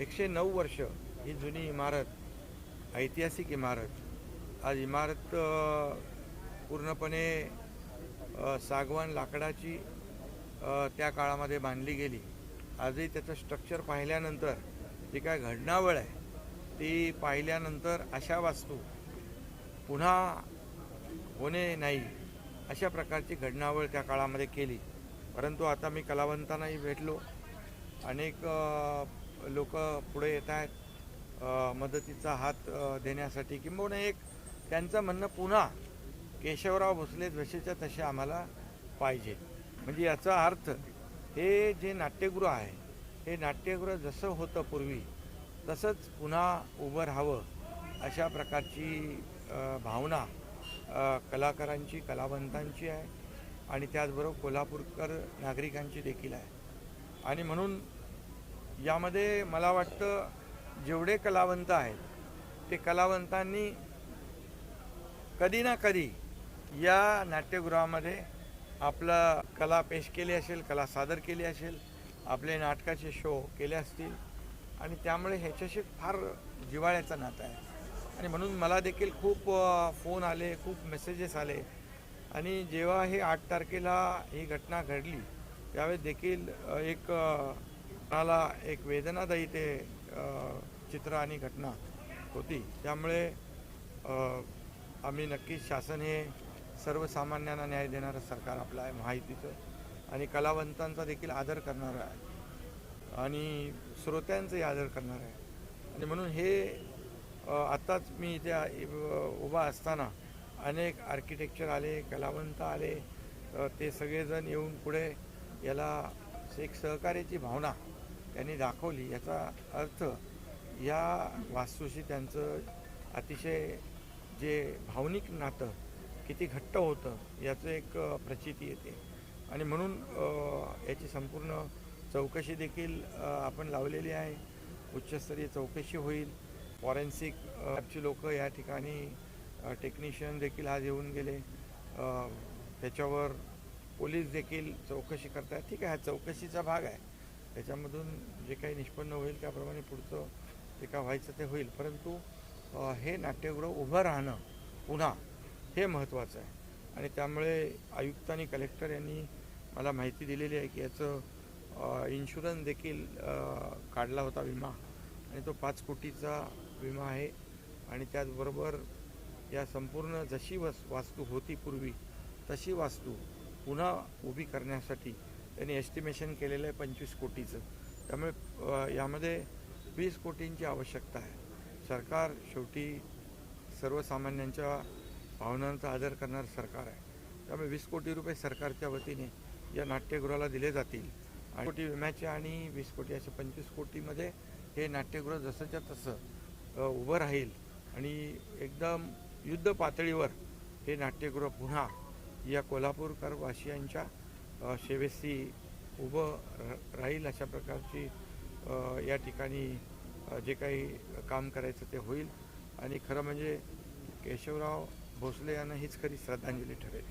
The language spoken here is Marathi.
एकशे नऊ वर्ष ही जुनी इमारत ऐतिहासिक इमारत. आज इमारत पूर्णपणे सागवान लाकडाची त्या काळामध्ये बांधली गेली. आजही त्याचं स्ट्रक्चर पाहिल्यानंतर जी काय घडणावळ आहे ती पाहिल्यानंतर अशा वास्तू पुन्हा होणे नाही अशा प्रकारची घडणावळ त्या काळामध्ये केली. परंतु आता मी कलावंतांनाही भेटलो. अनेक लोक पुढे येत आहेत मदतीचा हात देण्यासाठी किंबहुना एक त्यांचं म्हणणं पुन्हा केशवराव भोसले जसेच्या तसे आम्हाला पाहिजे. म्हणजे याचा अर्थ हे जे नाट्यगृह आहे हे नाट्यगृह जसं होतं पूर्वी तसंच पुन्हा उभं राहावं अशा प्रकारची भावना कलाकारांची कलावंतांची आहे आणि त्याचबरोबर कोल्हापूरकर नागरिकांची देखील आहे. आणि म्हणून यामध्ये मला वाटतं जेवढे कलावंत आहेत ते कलावंतांनी कधी ना कधी या नाट्यगृहामध्ये आपला कला पेश केली असेल कला सादर केली असेल आपले नाटकाचे शो केले असतील. आणि त्यामुळे ह्याच्याशी फार जिवाळ्याचं नातं आहे. आणि म्हणून मला देखील खूप फोन आले खूप मेसेजेस आले. आणि जेव्हा हे आठ तारखेला ही घटना घडली त्यावेळेस देखील एक मला एक वेदनादायी ते चित्र आणि घटना होती. त्यामुळे आम्ही नक्कीच शासन हे सर्वसामान्यांना न्याय देणारं सरकार आपलं आहे माहितीचं. आणि कलावंतांचा देखील आदर करणारं आहे. आणि श्रोत्यांचाही आदर करणार आहे. आणि म्हणून हे आत्ताच मी इथे उभा असताना अनेक आर्किटेक्चर आले कलावंत आले ते सगळेजण येऊन पुढे याला एक सहकार्याची भावना त्यांनी दाखवली याचा अर्थ या वास्तूशी त्यांचं अतिशय जे भावनिक नातं किती घट्ट होतं याचं एक प्रचिती येते. आणि म्हणून याची संपूर्ण चौकशी देखील आपण लावलेली आहे. उच्चस्तरीय चौकशी होईल. फॉरेन्सिक ॲपची लोकं या ठिकाणी टेक्निशियन देखील आज येऊन गेले. त्याच्यावर पोलीस देखील चौकशी करतात ठीक आहे हा चौकशीचा भाग आहे. त्याच्यामधून जे काही निष्पन्न होईल त्याप्रमाणे पुढचं जे काय व्हायचं ते होईल. परंतु हे नाट्यगृह उभं राहणं पुन्हा हे महत्त्वाचं आहे. आणि त्यामुळे आयुक्त आणि कलेक्टर यांनी मला माहिती दिलेली आहे की याचं इन्शुरन्स देखील काढला होता विमा. आणि तो पाच कोटीचा विमा आहे. आणि त्याचबरोबर या संपूर्ण जशी वस वास्तू होती पूर्वी तशी वास्तू पुन्हा उभी करण्यासाठी त्यांनी एस्टिमेशन केलेलं आहे पंचवीस कोटीचं. त्यामुळे यामध्ये वीस कोटींची आवश्यकता आहे. सरकार शेवटी सर्वसामान्यांच्या भावनांचा आदर करणारं सरकार आहे. त्यामुळे वीस कोटी रुपये सरकारच्या वतीने या नाट्यगृहाला दिले जातील. आणि कोटी विम्याचे आणि वीस कोटी असे पंचवीस कोटीमध्ये हे नाट्यगृह जसंच्या तसं उभं राहील. आणि एकदम युद्ध पातळीवर हे नाट्यगृह पुन्हा या कोल्हापूरकर वासियांच्या अ, सेवेशी उभं राहील अशा प्रकारची या ठिकाणी जे काही काम करायचं ते होईल. आणि खरं म्हणजे केशवराव भोसले यांना हीच खरी श्रद्धांजली ठरेल.